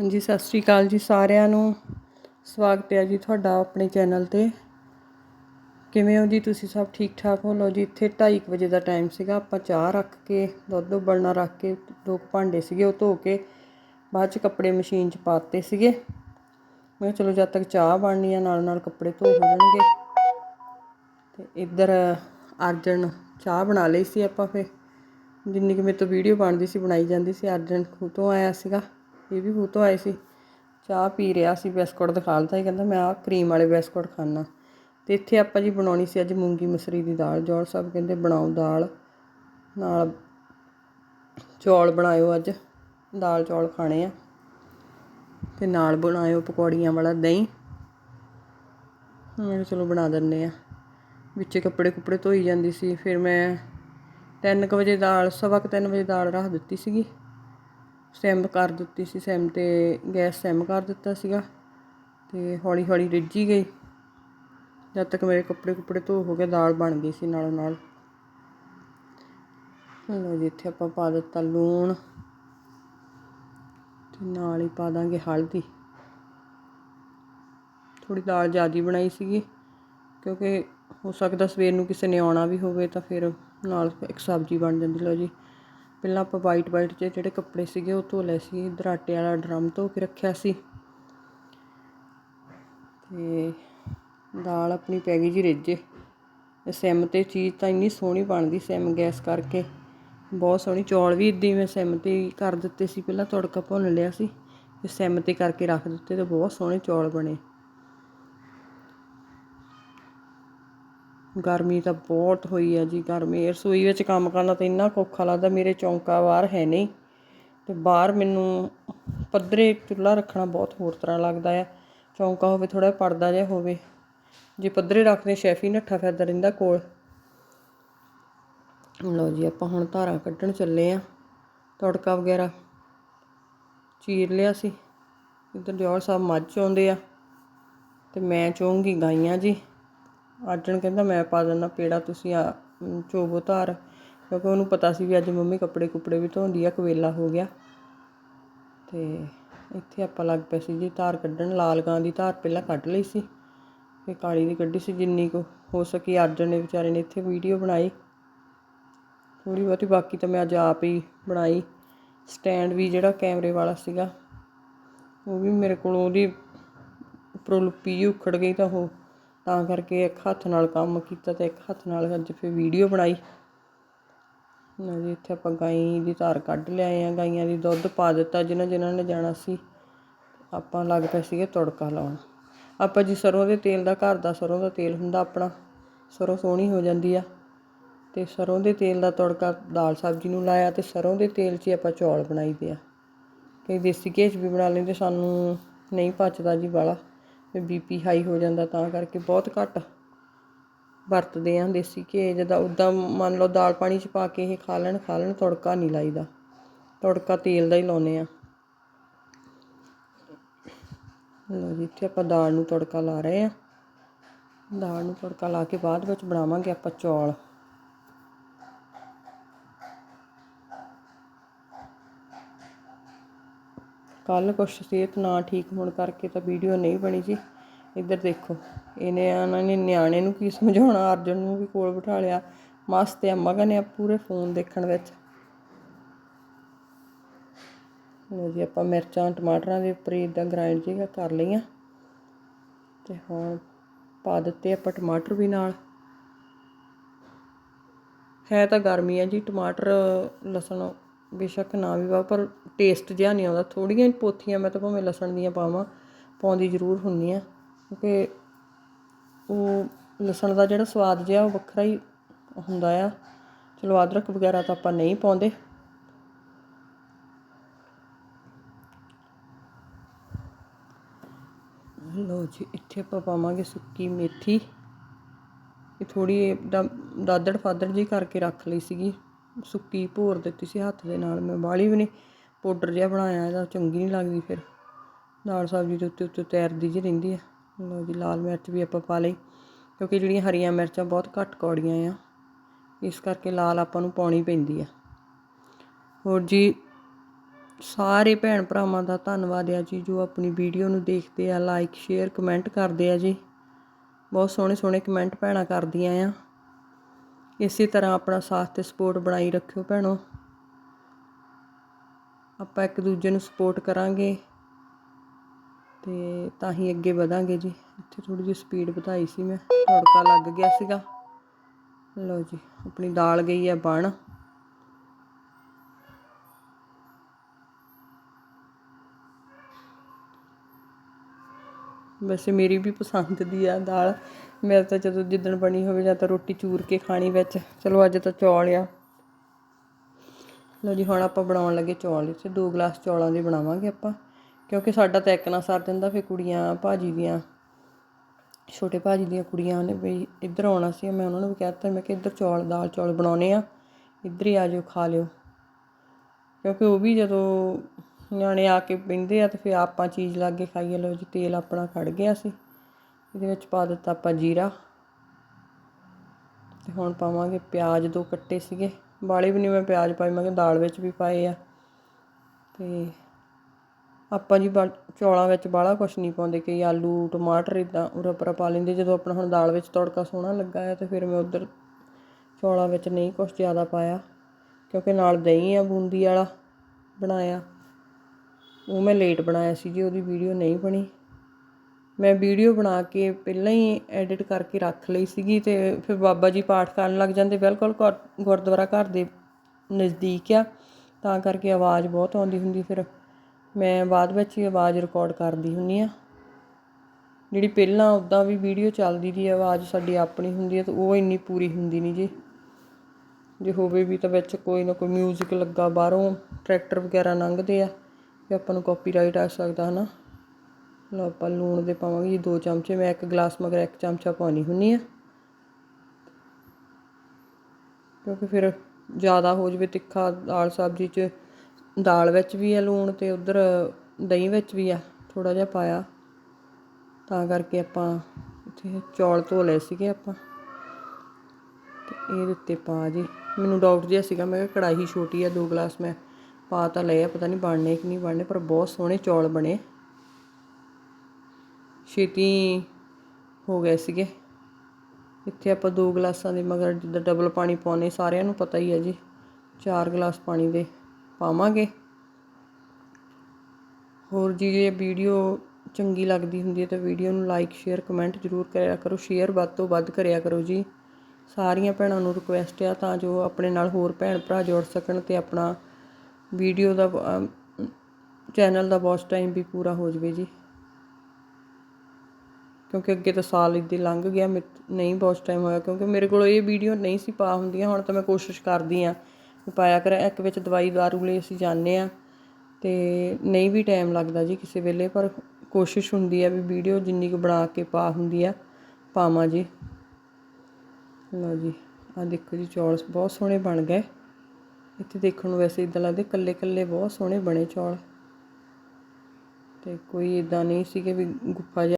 ਹਾਂਜੀ, ਸਤਿ ਸ਼੍ਰੀ ਅਕਾਲ ਜੀ ਸਾਰਿਆਂ ਨੂੰ। ਸਵਾਗਤ ਹੈ ਜੀ ਤੁਹਾਡਾ ਆਪਣੇ ਚੈਨਲ ਤੇ। ਕਿਵੇਂ ਹੋ ਜੀ ਤੁਸੀਂ ਸਭ? ਠੀਕ ਠਾਕ ਹੋ? ਲੋ ਜੀ, ਇੱਥੇ 2:30 ਵਜੇ ਦਾ ਟਾਈਮ ਸੀਗਾ। ਆਪਾਂ ਚਾਹ ਰੱਖ ਕੇ, ਦੁੱਧ ਉਬਲਣਾ ਰੱਖ ਕੇ, ਦੋ ਭਾਂਡੇ ਸੀਗੇ ਉਹ ਧੋ ਕੇ, ਬਾਅਦ ਚ ਕੱਪੜੇ ਮਸ਼ੀਨ 'ਚ ਪਾਤੇ ਸੀਗੇ। ਮੈਂ ਚਲੋ ਜਦ ਤੱਕ ਚਾਹ ਬਣਨੀ ਆ ਨਾਲ ਨਾਲ ਕੱਪੜੇ ਧੋ ਹੋ ਜਾਣਗੇ। ਤੇ ਇੱਧਰ ਅਰਜਨ ਚਾਹ ਬਣਾ ਲਈ ਸੀ ਆਪਾਂ ਫੇ ਜਿੰਨੀ ਕਿ ਮੇਰੇ ਤੋਂ ਵੀਡੀਓ ਬਣਦੀ ਸੀ, ਬਣਾਈ ਜਾਂਦੀ ਸੀ, ਅਰਜਨ ਖੂਹ ਤੋਂ ਆਇਆ ਸੀਗਾ। ਇਹ ਵੀ ਖੂਹ ਤੋਂ ਆਏ ਸੀ। ਚਾਹ ਪੀ ਰਿਹਾ ਸੀ, ਬਿਸਕੁਟ ਦਿਖਾ ਲਤਾ ਇਹ ਕਹਿੰਦਾ, ਮੈਂ ਆਹ ਕਰੀਮ ਵਾਲੇ ਬਿਸਕੁਟ ਖਾਣਾ ਤੇ ਇੱਥੇ ਆਪਾਂ ਜੀ ਬਣਾਉਣੀ ਸੀ ਅੱਜ ਮੂੰਗੀ ਮਸਰੀ ਦੀ ਦਾਲ ਜੋੜ ਸਾਹਿਬ ਕਹਿੰਦੇ, ਬਣਾਓ ਦਾਲ। ਨਾਲ ਚੌਲ ਬਣਾਇਓ ਅੱਜ, ਦਾਲ ਚੌਲ ਖਾਣੇ ਆ। ਤੇ ਨਾਲ ਬਣਾਇਓ ਪਕੌੜੀਆਂ ਵਾਲਾ ਦਹੀਂ। ਮੈਂ ਕਿਹਾ, ਚਲੋ, ਬਣਾ ਦਿੰਨੇ ਆ। ਵਿੱਚੇ ਕੱਪੜੇ ਕੁੱਪੜੇ ਧੋਈ ਜਾਂਦੀ ਸੀ। ਫਿਰ ਮੈਂ 3 ਵਜੇ ਦਾਲ, ਸਵਾ ਕੁ ਤਿੰਨ ਵਜੇ ਦਾਲ ਰੱਖ ਦਿੱਤੀ ਸੀਗੀ। ਸਿਮ ਕਰ ਦਿੱਤੀ ਸੀ ਸਿਮ ਤੇ ਗੈਸ ਸਿਮ ਕਰ ਦਿੱਤਾ ਸੀਗਾ ਤੇ ਹੌਲੀ ਹੌਲੀ ਰਿੱਝੀ ਗਈ। ਜਦ ਤੱਕ ਮੇਰੇ ਕੱਪੜੇ ਕੁਪੜੇ ਧੋ ਹੋ ਗਏ ਦਾਲ ਬਣ ਗਈ ਸੀ ਨਾਲੋਂ ਨਾਲ। ਲਓ ਜੀ, ਇੱਥੇ ਆਪਾਂ ਪਾ ਦਿੱਤਾ ਲੂਣ ਤੇ ਨਾਲ ਹੀ ਪਾ ਦਾਂਗੇ ਹਲਦੀ। ਥੋੜੀ ਦਾਲ ਜ਼ਿਆਦੀ ਬਣਾਈ ਸੀਗੀ, ਕਿਉਂਕਿ ਹੋ ਸਕਦਾ ਸਵੇਰ ਨੂੰ ਕਿਸੇ ਨੇ ਆਉਣਾ ਵੀ ਹੋਵੇ ਤਾਂ ਫਿਰ ਨਾਲ ਇੱਕ ਸਬਜ਼ੀ ਬਣ ਜਾਂਦੀ। ਲਓ ਜੀ ਪਹਿਲਾਂ ਆਪਾਂ ਵਾਈਟ ਵਾਈਟ ਜਿਹੇ ਜਿਹੜੇ ਕੱਪੜੇ ਸੀਗੇ ਉਹ ਧੋ ਲਏ ਸੀ, ਇੱਧਰ ਆਟੇ ਵਾਲਾ ਡਰਮ ਧੋ ਕੇ ਰੱਖਿਆ ਸੀ। ਤੇ ਦਾਲ ਆਪਣੀ ਪੈ ਗਈ ਜੀ ਰਿੱਝੇ ਇਹ ਸਿਮ ਤੇ ਚੀਜ਼ ਤਾਂ ਇੰਨੀ ਸੋਹਣੀ ਬਣਦੀ ਸਿਮ ਗੈਸ ਕਰਕੇ। ਬਹੁਤ ਸੋਹਣੀ, ਚੌਲ ਵੀ ਇਦਾਂ ਮੈਂ ਸਿਮ ਤੇ ਕਰ ਦਿੱਤੇ ਸੀ, ਪਹਿਲਾਂ ਤੜਕਾ ਭੁੰਨ ਲਿਆ ਸੀ ਤੇ ਸਿਮ ਤੇ ਕਰਕੇ ਰੱਖ ਦਿੱਤੇ ਤੇ ਬਹੁਤ ਸੋਹਣੇ ਚੌਲ ਬਣੇ। ਗਰਮੀ ਤਾਂ ਬਹੁਤ ਹੋਈ ਆ ਜੀ, ਗਰਮੀ। ਰਸੋਈ ਵਿੱਚ ਕੰਮ ਕਰਨਾ ਤਾਂ ਇੰਨਾ ਔਖਾ ਲੱਗਦਾ, ਮੇਰੇ ਚੌਂਕਾ ਬਾਹਰ ਹੈ ਨਹੀਂ। ਤੇ ਬਾਹਰ ਮੈਨੂੰ ਪੱਧਰੇ ਚੁੱਲ੍ਹਾ ਰੱਖਣਾ ਬਹੁਤ ਹੋਰ ਤਰ੍ਹਾਂ ਲੱਗਦਾ ਆ। ਚੌਂਕਾ ਹੋਵੇ ਥੋੜਾ ਪਰਦਾ ਜਿਹਾ ਹੋਵੇ। ਜੇ ਪੱਧਰੇ ਰੱਖਦੇ, ਸ਼ੈਫ ਹੀ ਨੱਠਾ ਫਿਰਦਾ ਰਹਿੰਦਾ ਕੋਲ। ਲਓ ਜੀ, ਆਪਾਂ ਹੁਣ ਧਾਰਾਂ ਕੱਢਣ ਚੱਲੇ ਆ। ਤੜਕਾ ਵਗੈਰਾ ਚੀਰ ਲਿਆ ਸੀ। ਇੱਧਰ ਜੋਰ ਸਾਹਿਬ ਮੱਝ ਆਉਂਦੇ ਆ। ਤੇ ਮੈਂ ਚੋਂਗੀ ਗਾਈਆਂ ਜੀ। ਅਰਜਨ ਕਹਿੰਦਾ, ਮੈਂ ਪਾ ਦਿੰਦਾ ਪੇੜਾ, ਤੁਸੀਂ ਆ ਚੋਵੋ ਧਾਰ। ਕਿਉਂਕਿ ਉਹਨੂੰ ਪਤਾ ਸੀ ਵੀ ਅੱਜ ਮੰਮੀ ਕੱਪੜੇ ਕੁਪੜੇ ਵੀ ਧੋਂਦੀ ਆ, ਕਵੇਲਾ ਹੋ ਗਿਆ। ਤੇ ਇੱਥੇ ਆਪਾਂ ਲੱਗ ਪਏ ਸੀ ਜੀ, ਧਾਰ ਕੱਢਣ। ਲਾਲ ਗਾਂ ਦੀ ਧਾਰ ਪਹਿਲਾਂ ਕੱਢ ਲਈ ਸੀ ਤੇ ਕਾਲੀ ਦੀ ਕੱਢੀ ਸੀ ਜਿੰਨੀ ਕੁ ਹੋ ਸਕੀ। ਅਰਜਨ ਨੇ ਵਿਚਾਰੇ ਨੇ ਇੱਥੇ ਵੀਡੀਓ ਬਣਾਈ। ਥੋੜੀ ਬਹੁਤੀ ਬਾਕੀ ਤਾਂ ਮੈਂ ਅੱਜ ਆਪ ਹੀ ਬਣਾਈ। ਸਟੈਂਡ ਵੀ ਜਿਹੜਾ ਕੈਮਰੇ ਵਾਲਾ ਸੀਗਾ, ਉਹ ਵੀ ਮੇਰੇ ਕੋਲ ਉਹਦੀ ਉੱਪਰੋਂ ਲੁੱਪੀ ਉਖੜ ਗਈ ਤਾਂ ਉਹ ਤਾਂ ਕਰਕੇ ਇੱਕ ਹੱਥ ਨਾਲ ਕੰਮ ਕੀਤਾ ਤੇ ਇੱਕ ਹੱਥ ਨਾਲ ਅੱਜ ਫਿਰ ਵੀਡੀਓ ਬਣਾਈ। ਨਾ ਜੀ, ਇੱਥੇ ਆਪਾਂ ਗਾਈ ਦੀ ਧਾਰ ਕੱਢ ਲਿਆਏ ਆ। ਗਾਈਆਂ ਦੀ ਦੁੱਧ ਪਾ ਦਿੱਤਾ ਜਿਨ੍ਹਾਂ ਜਿਨ੍ਹਾਂ ਨੇ ਜਾਣਾ ਸੀ। ਆਪਾਂ ਲੱਗ ਪਏ ਸੀਗੇ ਤੜਕਾ ਲਾਉਣ। ਆਪਾਂ ਜੀ ਸਰੋਂ ਦੇ ਤੇਲ ਦਾ, ਘਰ ਦਾ ਸਰੋਂ ਦਾ ਤੇਲ ਹੁੰਦਾ ਆਪਣਾ, ਸਰੋਂ ਸੋਹਣੀ ਹੋ ਜਾਂਦੀ ਆ। ਤੇ ਸਰੋਂ ਦੇ ਤੇਲ ਦਾ ਤੜਕਾ ਦਾਲ ਸਬਜ਼ੀ ਨੂੰ ਲਾਇਆ ਤੇ ਸਰੋਂ ਦੇ ਤੇਲ 'ਚ ਹੀ ਆਪਾਂ ਚੌਲ ਬਣਾਈਦੇ ਆ। ਕਈ ਦੇਸੀ ਘੀ ਵੀ ਬਣਾ ਲੈਂਦੇ, ਸਾਨੂੰ ਨਹੀਂ ਪਚਦਾ ਜੀ ਵਾਲਾ। ਬੀਪੀ ਹਾਈ ਹੋ ਜਾਂਦਾ ਤਾਂ ਕਰਕੇ ਬਹੁਤ ਘੱਟ ਵਰਤਦੇ ਆ ਦੇਸੀ ਘੇ। ਜਦਾ ਉਦਾਂ ਮੰਨ ਲਓ ਦਾਲ ਪਾਣੀ 'ਚ ਪਾ ਕੇ ਇਹ ਖਾ ਲੈਣ ਖਾ ਲੈਣ, ਤੜਕਾ ਨਹੀਂ ਲਾਈਦਾ। ਤੜਕਾ ਤੇਲ ਦਾ ਹੀ ਲਾਉਨੇ ਆ। ਲਓ ਜੀ, ਇੱਥੇ ਆਪਾਂ ਦਾਲ ਨੂੰ ਤੜਕਾ ਲਾ ਰਹੇ ਆ। ਦਾਲ ਨੂੰ ਤੜਕਾ ਲਾ ਕੇ ਬਾਅਦ ਵਿੱਚ ਬਣਾਵਾਂਗੇ ਆਪਾਂ ਚੌਲ। ਕੱਲ ਕੁਛ ਸਿਹਤ ਨਾ ਠੀਕ ਹੋਣ ਕਰਕੇ ਤਾਂ ਵੀਡੀਓ ਨਹੀਂ ਬਣੀ ਜੀ। ਇੱਧਰ ਦੇਖੋ, ਇਹਨੇ ਇਹਨਾਂ ਨੇ ਨਿਆਣੇ ਨੂੰ ਕੀ ਸਮਝਾਉਣਾ, ਅਰਜਨ ਨੂੰ ਵੀ ਕੋਲ ਬਿਠਾ ਲਿਆ। ਮਸਤ ਆ, ਮਗਨ ਆ ਪੂਰੇ ਫੋਨ ਦੇਖਣ ਵਿੱਚ। ਲੋ ਜੀ, ਆਪਾਂ ਮਿਰਚਾਂ, ਟਮਾਟਰਾਂ ਦੇ ਉੱਪਰ ਇਦਾਂ ਗ੍ਰਾਈਂਡ ਜਿਹਾ ਕਰ ਲਈਆਂ। ਤੇ ਹੁਣ ਪਾ ਦਿੱਤੇ ਆਪਾਂ ਟਮਾਟਰ ਵੀ ਨਾਲ। ਹੈ ਤਾਂ ਗਰਮੀ ਆ ਜੀ, ਟਮਾਟਰ, ਲਸਣ ਬੇਸ਼ੱਕ ਨਾ ਵੀ ਵਾ, ਪਰ ਟੇਸਟ ਜਿਹਾ ਨਹੀਂ ਆਉਂਦਾ। ਥੋੜੀਆਂ ਪੋਥੀਆਂ, ਮੈਂ ਤਾਂ ਭਾਵੇਂ ਲਸਣ ਦੀਆਂ ਪਾਵਾਂ, ਪਾਉਂਦੀ ਜ਼ਰੂਰ ਹੁੰਨੀ ਆ ਕਿਉਂਕਿ ਉਹ ਲਸਣ ਦਾ ਜਿਹੜਾ ਸਵਾਦ ਜਿਹਾ, ਉਹ ਵੱਖਰਾ ਹੀ ਹੁੰਦਾ ਆ। ਚਲੋ, ਅਦਰਕ ਵਗੈਰਾ ਤਾਂ ਆਪਾਂ ਨਹੀਂ ਪਾਉਂਦੇ। ਲੋ ਜੀ, ਇੱਥੇ ਆਪਾਂ ਪਾਵਾਂਗੇ ਸੁੱਕੀ ਮੇਥੀ। ਇਹ ਥੋੜੀ ਦਾਦੜ ਫਾਦੜ ਜੀ ਕਰਕੇ ਰੱਖ ਲਈ ਸੀਗੀ। ਸੁੱਕੀ ਭੋਰ ਦਿੱਤੀ ਸੀ ਹੱਥ ਦੇ ਨਾਲ, ਮੈਂ ਬਾਲੀ ਵੀ ਨਹੀਂ ਪਾਊਡਰ ਜਿਹਾ ਬਣਾਇਆ, ਇਹਦਾ ਚੰਗੀ ਨਹੀਂ ਲੱਗਦੀ ਫਿਰ। ਦਾਲ ਸਬਜ਼ੀ ਦੇ ਉੱਤੇ ਉੱਤੇ ਤੈਰਦੀ ਜਿਹੀ ਰਹਿੰਦੀ ਆ। ਲਓ ਜੀ, ਲਾਲ ਮਿਰਚ ਵੀ ਆਪਾਂ ਪਾ ਲਈ, ਕਿਉਂਕਿ ਜਿਹੜੀਆਂ ਹਰੀਆਂ ਮਿਰਚਾਂ ਬਹੁਤ ਘੱਟ ਕੌੜੀਆਂ ਆ, ਇਸ ਕਰਕੇ ਲਾਲ ਆਪਾਂ ਨੂੰ ਪਾਉਣੀ ਪੈਂਦੀ ਆ। ਹੋਰ ਜੀ, ਸਾਰੇ ਭੈਣ ਭਰਾਵਾਂ ਦਾ ਧੰਨਵਾਦ ਆ ਜੀ, ਜੋ ਆਪਣੀ ਵੀਡੀਓ ਨੂੰ ਦੇਖਦੇ ਆ ਲਾਈਕ ਸ਼ੇਅਰ ਕਮੈਂਟ ਕਰਦੇ ਆ ਜੀ। ਬਹੁਤ ਸੋਹਣੇ ਸੋਹਣੇ ਕਮੈਂਟ ਭੈਣਾਂ ਕਰਦੀਆਂ ਆ। ਇਸੇ ਤਰ੍ਹਾਂ ਆਪਣਾ ਸਾਥ ਤੇ ਸਪੋਰਟ ਬਣਾਈ ਰੱਖਿਓ ਭੈਣੋ। ਆਪਾਂ ਇੱਕ ਦੂਜੇ ਨੂੰ ਸਪੋਰਟ ਕਰਾਂਗੇ ਤੇ ਤਾਂ ਹੀ ਅੱਗੇ ਵਧਾਂਗੇ ਜੀ। ਇੱਥੇ ਥੋੜੀ ਜਿਹੀ ਸਪੀਡ ਵਧਾਈ ਸੀ ਮੈਂ। ਤੜਕਾ ਲੱਗ ਗਿਆ ਸੀਗਾ। ਲਓ ਜੀ, ਆਪਣੀ ਦਾਲ ਗਈ ਹੈ, ਬਣ। ਵੈਸੇ ਮੇਰੀ ਵੀ ਪਸੰਦ ਦੀ ਆ ਦਾਲ। ਮੈਂ ਤਾਂ ਜਦੋਂ ਜਿੱਦਣ ਬਣੀ ਹੋਵੇ ਜਾਂ ਤਾਂ ਰੋਟੀ ਚੂਰ ਕੇ ਖਾਣੀ ਵਿੱਚ। ਚਲੋ ਅੱਜ ਤਾਂ ਚੌਲ ਆ। ਲਓ ਜੀ, ਹੁਣ ਆਪਾਂ ਬਣਾਉਣ ਲੱਗੇ ਚੌਲ। ਇੱਥੇ ਦੋ ਗਲਾਸ ਚੌਲਾਂ ਦੇ ਬਣਾਵਾਂਗੇ ਆਪਾਂ। ਕਿਉਂਕਿ ਸਾਡਾ ਤਾਂ ਇੱਕ ਨਾ ਸਰ ਦਿੰਦਾ ਫਿਰ ਕੁੜੀਆਂ, ਭਾਜੀ ਦੀਆਂ। ਛੋਟੇ ਭਾਜੀ ਦੀਆਂ ਕੁੜੀਆਂ ਨੇ ਵੀ ਇੱਧਰ ਆਉਣਾ ਸੀ। ਮੈਂ ਉਹਨਾਂ ਨੂੰ ਵੀ ਕਹਿ ਦਿੱਤਾ ਮੈਂ ਕਿ ਇੱਧਰ ਚੌਲ, ਦਾਲ ਚੌਲ ਬਣਾਉਣੇ ਆ। ਇੱਧਰ ਹੀ ਆ ਜਾਓ, ਖਾ ਲਿਓ। ਕਿਉਂਕਿ ਉਹ ਵੀ ਜਦੋਂ ਨਿਆਣੇ ਆ ਕੇ ਬਹਿੰਦੇ ਆ ਤੇ ਫਿਰ ਆਪਾਂ ਚੀਜ਼ ਲਾ ਕੇ ਖਾਈਏ। ਲਓ ਜੀ, ਤੇਲ ਆਪਣਾ ਖੜ ਗਿਆ ਸੀ। ਇਹਦੇ ਵਿੱਚ ਪਾ ਦਿੱਤਾ ਆਪਾਂ ਜੀਰਾ। ਤੇ ਹੁਣ ਪਾਵਾਂਗੇ ਪਿਆਜ਼ ਦੋ ਕੱਟੇ ਸੀਗੇ। ਬਾਲੇ ਵੀ ਨਹੀਂ ਮੈਂ ਪਿਆਜ਼ ਪਾਈ ਮੈਂ ਕਿਹਾ ਦਾਲ ਵਿੱਚ ਵੀ ਪਾਏ ਆ। ਤੇ ਆਪਾਂ ਜੀ ਬਾ- ਚੌਲਾਂ ਵਿੱਚ ਬਾਹਲਾ ਕੁਛ ਨਹੀਂ ਪਾਉਂਦੇ ਕਈ ਆਲੂ, ਟਮਾਟਰ ਇਦਾਂ ਉਰਾ ਪਰਾ ਪਾ ਲੈਂਦੇ। ਜਦੋਂ ਆਪਣਾ ਹੁਣ ਦਾਲ ਵਿੱਚ ਤੜਕਾ ਸੋਹਣਾ ਲੱਗਾ ਹੈ ਤੇ ਫਿਰ ਮੈਂ ਉਧਰ ਚੌਲਾਂ ਵਿੱਚ ਨਹੀਂ ਕੁਛ ਜ਼ਿਆਦਾ ਪਾਇਆ। ਕਿਉਂਕਿ ਨਾਲ ਦਹੀਂ ਆ, ਬੂੰਦੀ ਵਾਲਾ ਬਣਾਇਆ। ਉਹ ਮੈਂ ਲੇਟ ਬਣਾਇਆ ਸੀ ਜੀ, ਉਹਦੀ ਵੀਡੀਓ ਨਹੀਂ ਬਣੀ। ਮੈਂ ਵੀਡੀਓ ਬਣਾ ਕੇ ਪਹਿਲਾਂ ਹੀ ਐਡਿਟ ਕਰਕੇ ਰੱਖ ਲਈ ਸੀਗੀ ਤੇ ਫਿਰ ਬਾਬਾ ਜੀ ਪਾਠ ਕਰਨ ਲੱਗ ਜਾਂਦੇ। ਬਿਲਕੁਲ ਗੁਰ- ਗੁਰਦੁਆਰਾ ਘਰ ਦੇ ਨਜ਼ਦੀਕ ਆ, ਤਾਂ ਕਰਕੇ ਆਵਾਜ਼ ਬਹੁਤ ਆਉਂਦੀ ਹੁੰਦੀ ਫਿਰ। ਮੈਂ ਬਾਅਦ ਵਿੱਚ ਹੀ ਆਵਾਜ਼ ਰਿਕਾਰਡ ਕਰਦੀ ਹੁੰਨੀ ਆ। ਜਿਹੜੀ ਪਹਿਲਾਂ ਉਦਾਂ ਵੀ ਵੀਡੀਓ ਚੱਲਦੀ ਦੀ ਆਵਾਜ਼ ਸਾਡੀ ਆਪਣੀ ਹੁੰਦੀ ਹੈ ਤਾਂ ਉਹ ਇੰਨੀ ਪੂਰੀ ਹੁੰਦੀ ਨਹੀਂ ਜੀ। ਜੇ ਹੋਵੇ ਵੀ ਤਾਂ ਵਿੱਚ ਕੋਈ ਨਾ ਕੋਈ 뮤직 ਲੱਗਾ, ਬਾਹਰੋਂ ਟਰੈਕਟਰ ਵਗੈਰਾ ਲੰਘਦੇ ਆ। ਤੇ ਆਪਾਂ ਨੂੰ ਕਾਪੀਰਾਈਟ ਆ ਸਕਦਾ, ਹਨਾ? ਲਓ, ਆਪਾਂ ਲੂਣ ਦੇ ਪਾਵਾਂਗੇ ਜੀ 2 ਚਮਚੇ, ਮੈਂ ਇੱਕ ਗਲਾਸ ਮਗਰ ਇੱਕ ਚਮਚਾ ਪਾਉਣੀ ਹੁੰਨੀ ਆ। ਕਿਉਂਕਿ ਫਿਰ ਜ਼ਿਆਦਾ ਹੋ ਜਵੇ ਤਿੱਖਾ ਦਾਲ ਸਬਜ਼ੀ 'ਚ, ਦਾਲ ਵਿੱਚ ਵੀ ਆ ਲੂਣ ਤੇ ਉਧਰ ਦਹੀਂ ਵਿੱਚ ਵੀ ਆ ਥੋੜਾ ਜਿਹਾ ਪਾਇਆ। ਤਾਂ ਕਰਕੇ ਆਪਾਂ ਇੱਥੇ ਚੌਲ ਧੋ ਲਏ ਸੀਗੇ ਆਪਾਂ। ਤੇ ਇਹ ਦਿੱਤੇ ਪਾ ਜੀ। ਮੈਨੂੰ ਡਾਊਟ ਜਿਹਾ ਸੀਗਾ, ਮੈਂ ਕਿਹਾ ਕੜਾਹੀ ਛੋਟੀ ਆ, ਦੋ ਗਲਾਸ ਮੈਂ ਪਾ ਤਾਂ ਲਏ ਪਤਾ ਨਹੀਂ ਬਣਨੇ ਕਿ ਨਹੀਂ ਬਣਨੇ, ਪਰ ਬਹੁਤ ਸੋਹਣੇ ਚੌਲ ਬਣੇ। ਛੇਤੀ ਹੋ ਗਏ ਸੀਗੇ। ਇੱਥੇ ਆਪਾਂ ਦੋ ਗਲਾਸਾਂ ਦੇ, ਮਗਰ ਜਿੱਦਾਂ ਡਬਲ ਪਾਣੀ ਪਾਉਨੇ ਸਾਰਿਆਂ ਨੂੰ ਪਤਾ ਹੀ ਹੈ ਜੀ। ਚਾਰ ਗਲਾਸ ਪਾਣੀ ਦੇ ਪਾਵਾਂਗੇ। ਹੋਰ ਜੀ, ਜੇ ਵੀਡੀਓ ਚੰਗੀ ਲੱਗਦੀ ਹੁੰਦੀ ਹੈ ਤਾਂ ਵੀਡੀਓ ਨੂੰ ਲਾਈਕ ਸ਼ੇਅਰ ਕਮੈਂਟ ਜ਼ਰੂਰ ਕਰਿਆ ਕਰੋ। ਸ਼ੇਅਰ ਵੱਧ ਤੋਂ ਵੱਧ ਕਰਿਆ ਕਰੋ ਜੀ। ਸਾਰੀਆਂ ਭੈਣਾਂ ਨੂੰ ਰਿਕੁਐਸਟ ਆ ਤਾਂ ਜੋ ਆਪਣੇ ਨਾਲ ਹੋਰ ਭੈਣ ਭਰਾ ਜੁੜ ਸਕਣ ਤੇ ਆਪਣਾ ਵੀਡੀਓ ਦਾ ਚੈਨਲ ਦਾ ਵਾਚ ਟਾਈਮ ਵੀ ਪੂਰਾ ਹੋ ਜਵੇ ਜੀ। ਕਿਉਂਕਿ ਅੱਗੇ ਤਾਂ ਸਾਲ ਇੱਦਾਂ ਲੰਘ ਗਿਆ, ਮੇ- ਨਹੀਂ ਵਾਚ ਟਾਈਮ ਹੋਇਆ, ਕਿਉਂਕਿ ਮੇਰੇ ਕੋਲ ਇਹ ਵੀਡੀਓ ਨਹੀਂ ਸੀ ਪਾ ਹੁੰਦੀਆਂ, ਹੁਣ ਤਾਂ ਮੈਂ ਕੋਸ਼ਿਸ਼ ਕਰਦੀ ਆ ਪਾਇਆ ਕਰਾਂ। ਇੱਕ ਵਿੱਚ ਦਵਾਈ ਦਾਰੂ ਲਈ ਅਸੀਂ ਜਾਂਦੇ ਆ ਤੇ ਨਹੀਂ ਵੀ ਟਾਈਮ ਲੱਗਦਾ ਜੀ ਕਿਸੇ ਵੇਲੇ, ਪਰ ਕੋਸ਼ਿਸ਼ ਹੁੰਦੀ ਆ ਵੀ ਵੀਡੀਓ ਜਿੰਨੀ ਕੁ ਬਣਾ ਕੇ ਪਾ ਹੁੰਦੀ ਆ, ਪਾਵਾਂ ਜੀ। ਲਓ ਜੀ ਆ ਦੇਖੋ ਜੀ, ਚੌਲ ਬਹੁਤ ਸੋਹਣੇ ਬਣ ਗਏ। ਇੱਥੇ ਦੇਖਣ ਨੂੰ ਵੈਸੇ ਇਦਾਂ ਲੱਗਦੇ ਕੱਲੇ ਕੱਲੇ ਬਹੁਤ ਸੋਹਣੇ ਬਣੇ ਚੌਲ। ਤੇ ਕੋਈ ਇਦਾਂ ਨਹੀਂ ਸੀ ਕਿ ਵੀ ਗੁੱਫਾ ਜਿਹਾ